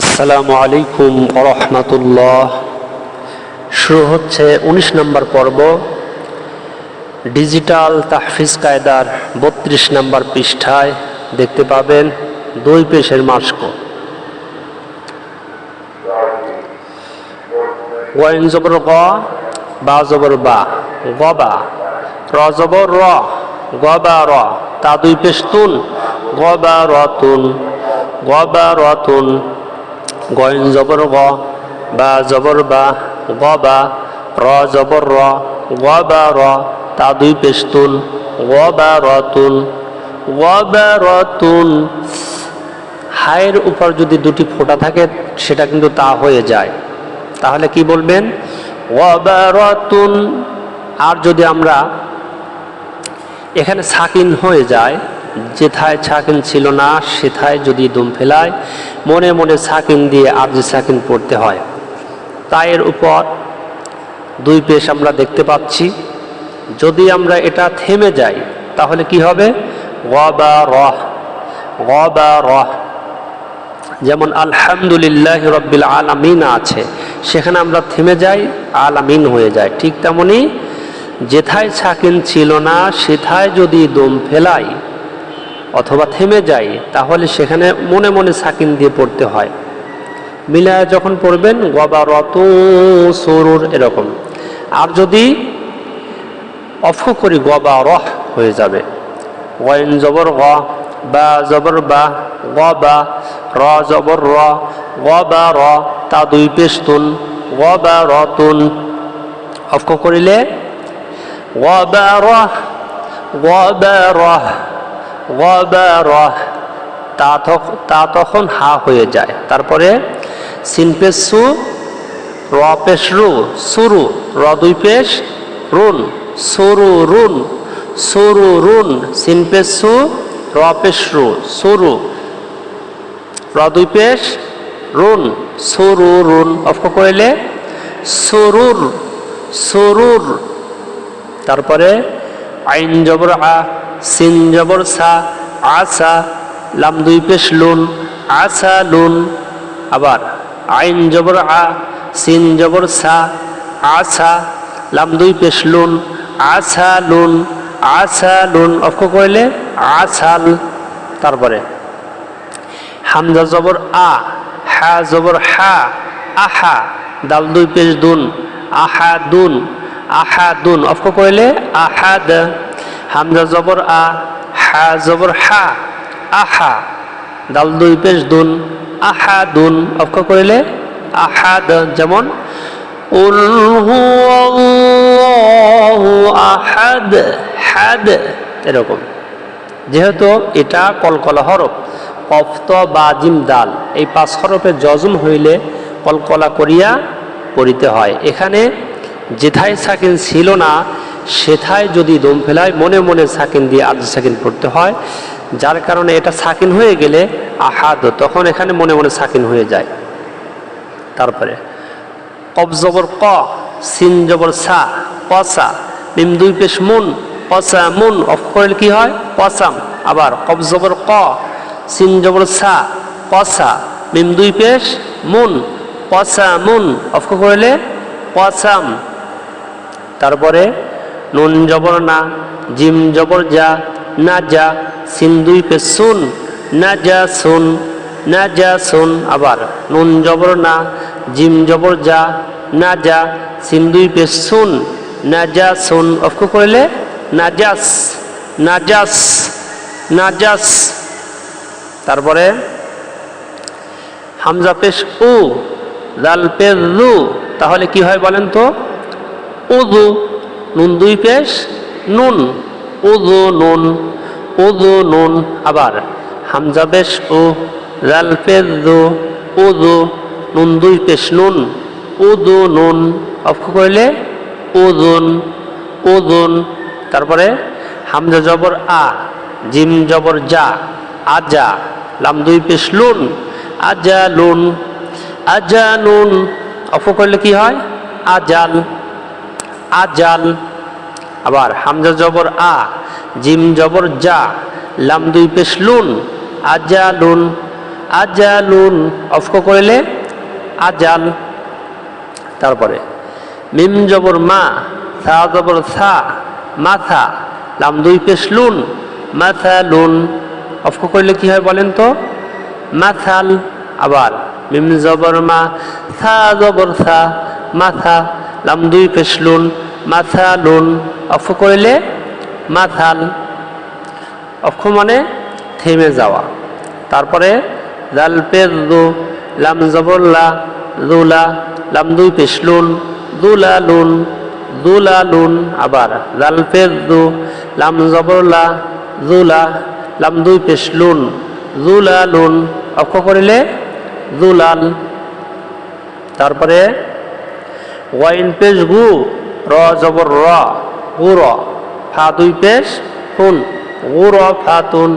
আসসালামু আলাইকুম রহমতুল্লাহ। শুরু হচ্ছে ১৯ নম্বর পর্ব, ডিজিটাল তাহফিজ কায়দার বত্রিশ নম্বর পৃষ্ঠায়। দেখতে পাবেন দুই পেশের মাস্ক। ওয়াইন জবর গ, বা জবর বা। গবা র জবর র গবা র। তা দুই পেশ তুন। গবা রতুন গবা রতুন গয়ন জবর গ, বা জবর বা গ বা র জবর র, গ বা র, তা দুই পেস্তুন গ বা রতুন গ বা রতুন হায়ের উপর যদি দুটি ফোঁটা থাকে, সেটা কিন্তু তা হয়ে যায়। তাহলে কি বলবেন? গ বা রতুন আর যদি আমরা এখানে সাকিন হয়ে যায় যেথায় ছাকিন ছিল না, সেথায় যদি দুম ফেলায়, মনে মনে সাকিন দিয়ে আর যে সাকিন পড়তে হয়। তায়ের উপর দুই পেশ আমরা দেখতে পাচ্ছি। যদি আমরা এটা থেমে যাই, তাহলে কি হবে? গ বা রহ গ বা রহ। যেমন, আলহামদুলিল্লাহ রব্বিল আলামিন আছে। সেখানে আমরা থেমে যাই, আলামিন হয়ে যায় ঠিক তেমনি, যেথায় ছাকিন ছিল না, সেথায় যদি দম ফেলাই অথবা থেমে যাই তাহলে সেখানে মনে মনে সাকিন দিয়ে পড়তে হয়। মিলায় যখন পড়বেন গবা রত সরুর এরকম। আর যদি অফ করি গবা রহ হয়ে যাবে। ওয়াইন জবর গ বা জবর বা গ বা র জবর র গ বা র, তা দুই পেস্তুন গ বা রতুন। অফ করিলে গ বা রহ গ বা রহ গ রহ তা তখন হা হয়ে যায়। তারপরে সিনপেশ সু র সুরু র দুই পেশ রুন সুরু রুন সুরু রুন সিনপেশ সু র রু সুরু র দুই পেশ রুন সুরু রুন অফ করিলে সুরুর সুরুর। তারপরে আইন জবর আ সিন জবর সা আসা লাম দুই পেশ লুন আসা লুন। আবার আইন জবর আ, সিন জবর সা আসা লাম দুই পেশ লুন আসা লুন আসা লুন। অফ কইলে আসাল তারপরে। হামজা জবর আ, হা জবর হা, আহা, দাল দুই পেশ দুন, আহা দুন আহা দুন। অফ কইলে আহাদ। হামজা জবর আ, হা জবর হা, আহা, দাল দুই পেশ দুন, আহা দুন অফ কইলে আহাদ যেমন আহাদ, হাদ, এরকম। যেহেতু এটা কলকলা হরফ কফত বা, জিম, দাল, এই পাঁচ হরফে জজম হইলে কলকলা করিয়া পড়িতে হয়। এখানে যেথায় সাকিন ছিল না সেথায় যদি দম ফেলায়, মনে মনে সাকিন দিয়ে আর্য সাকিন পড়তে হয়। যার কারণে এটা সাকিন হয়ে গেলে আহাদ, তখন এখানে মনে মনে সাকিন হয়ে যায়। তারপরে কব জবর ক, সিন জবর সা কসা মিম দুই পেশ মুন কসা মুন, অফ কি হয়? কসাম আবার কব জবর ক, সিন জবর সা কসা মিম দুই পেশ মুন কসা মুন, অফ করলে কসাম তারপরে নুন জবর না, জিম জবর যা, না যা সিন দুই পেশ সুন না যা সুন, না যা সুন আবার, নুন জবর না, জিম জবর যা, না যা সিন দুই পেশ সুন না যা সুন, অফ করলে নাজাস নাজাস নাজাস তারপরে, হামজা পেশ উ, লাল লু তাহলে কি হয় বলেন তো? উদু নুন দুই পেশ, নুন উদু নুন উদু নুন, আবার হামজা বেশ ও লাল পেশ দু উদু নুন দুই পেশ, নুন উদু নুন অফ করলে উদুন উদুন তারপরে হামজা জবর আ, জিম জবর যা আজা, লাম দুই পেশ লুন আজা লুন আজা, নুন অফ করলে কি হয়? আজাল আজাল, আবার হামজা জবর আ, জিম জবর যা লাম দুই পেশ লুন, আজালুন আজালুন, অফ করলে আজাল। তারপরে মিম জবর মা, সা জবর সা, মাথা, লাম দুই পেশ লুন মাথা লুন অফক করলে কি হয় বলেন তো? মাথাল, আবার মিম জবর মা, সা জবর সা, মাথা লাম দুই পেশ লুন মাথা লুন অফ করলে মাথাল অক্ষ মানে থেমে যাওয়া। তারপরে জাল পের লাম জবরলা, দুলা লাম দুই পেশলুন দুলা লুন দুলা লুন আবার। জাল পের লাম জবরলা, দুলা লাম দুই পেশলুন দুলা লুন অক্ষ করিলে দুলাল। তারপরে ওয়াইন পেশ গু, র জবর র, গু র। ফা দুই পেশ হুন গুর ফাতুন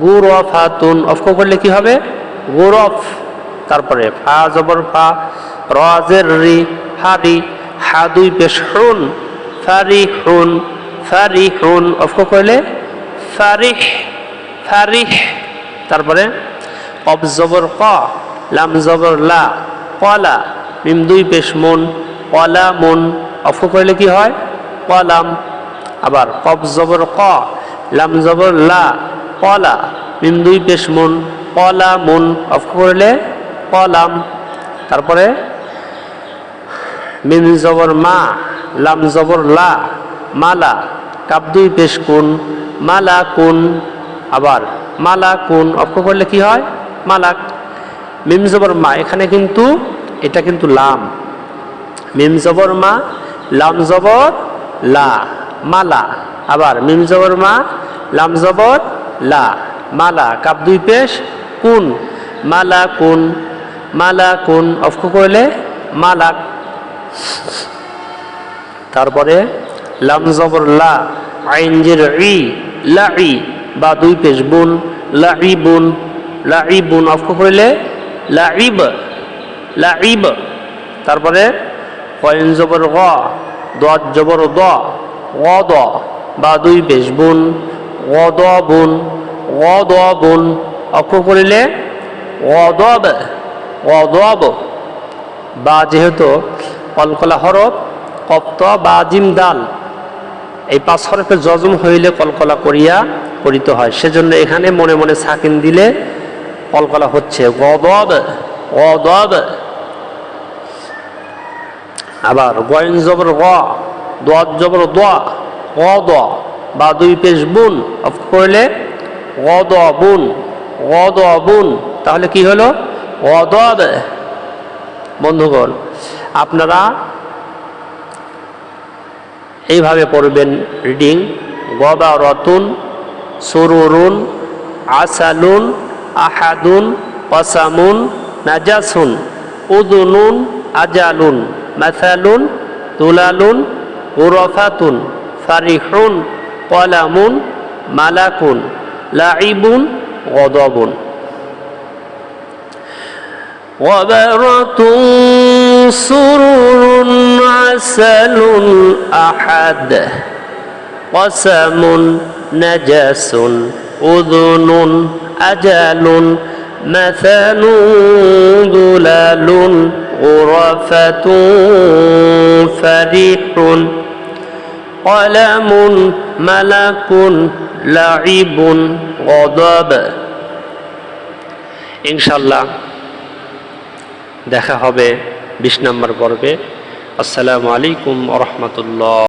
গুর ফাতুন অফ করলে কি হবে? গু গুরফ তারপরে ফা জবর, ফা রাজের রি। হারি হা দুই পেশ, হুন। ফারি হুন। ফারি হুন। অফ করলে? ফারিহ ফারিহ তারপরে কব জবর ক, লাম জবর লা কলা মিম দুই পেশ মুন কলা মুন, অফ করলে কি হয়? কলাম আবার কব জবর ক, লাম জবর লা কলা মিম দুই পেশ মুন কলা মন, অফ করলে কলাম তারপরে মিম জবর মা, লাম জবর লা, মালা। কাপ দুই পেশ কুন, মালা কোন। আবার মালা কুন, অফ করলে কি হয়? মালাক। মিম জবর মা, এখানে কিন্তু এটা কিন্তু লাম। মিম জবর মা, লাম জবর, লা, মালা। আবার মিম জবর মা, লাম জবর, লা, মালা। কাপ দুই পেশ, কুন। মালা কুন মালা কুন। অফ করলে মালাক তারপরে লাম জবর, লা, আইন জের ই লা ই, বা দুই পেশ, বুন, লা ই বুন, লা ই বুন। অফ করলে লা ইব লা ইব তারপরে কয়েন জবর গ, দত জবর দ দ বা দুই বেশ বুন গ দ বুন দ বুন। অক্ষ করিলে অদব অদব বা যেহেতু কলকলা হরফ, কপ্ত বা জিম দাল এই পাঁচ হরফে জজম হইলে কলকলা করিয়া করিতে হয়। সেজন্য এখানে মনে মনে সাকিন দিলে কলকলা হচ্ছে গদব গদব। আবার গয়েন জবর গ, দোয়াত জবর দোয়া গ দ বা দুই পেশ বুন, অফ করলে দ বুন গ দ বুন, তাহলে কি হলো? গদব বন্ধুগণ, আপনারা এইভাবে পড়বেন রিডিং গবা রতুন, সুরুরুন, আসালুন, আহাদুন কসামুন নাজাসুন, উদুনুন, আজালুন। মাসালুন তুলালুন উরফাতুন ফারিহুন কলামুন মালাকুন লাইবুন গদবুন غبرة سرر عسل أحد قسم نجس أذن أجل مثل ذلال غرفة فرح قلم ملك لعب غضب إن شاء الله দেখা হবে বিশ নম্বর পর্বে আসসালামু আলাইকুম রহমতুল্লাহ